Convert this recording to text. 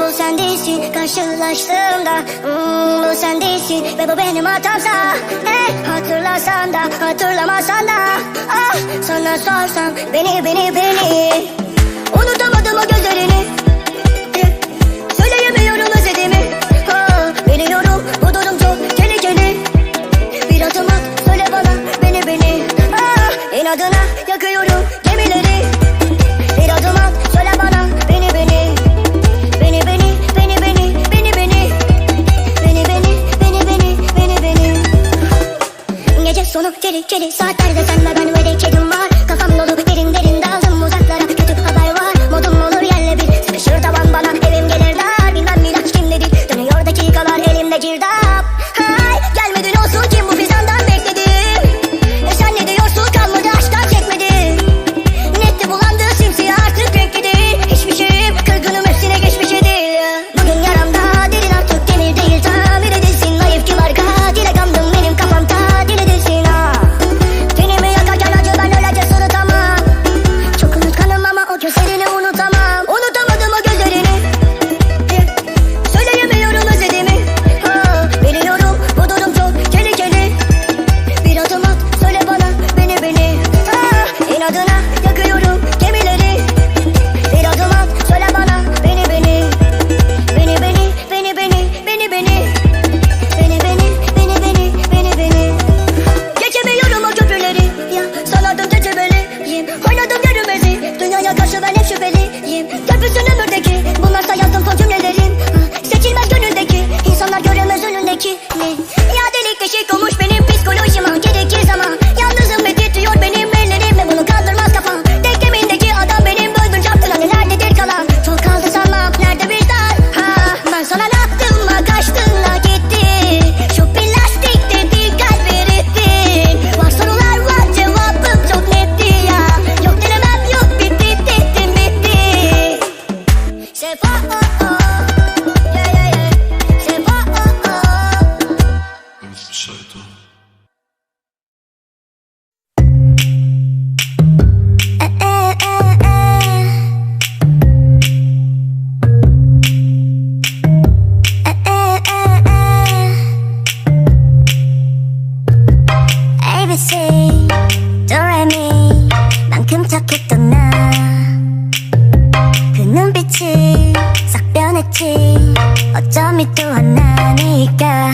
Bu sen değilsin karşılaştığımda. Hmm, Bu sen değilsin ve bu benim hatamsa. Hey, Hatırlasan da hatırlamasan da. Ah sana sorsam beni beni beni. Çeli çeli saatlerde sen ve ben adına yakıyorum gemileri. Bir adım at söyle bana beni beni. Beni beni beni beni beni beni. Beni beni beni beni beni beni. Geçemiyorum o köprüleri. Ya Saladım tecrübeliyim Oynadım görmezi Dünyaya karşı ben hep şüpheliyim. 금척 했던 나 그 눈빛이 싹 변했지. 어쩜 이 또한 나니까.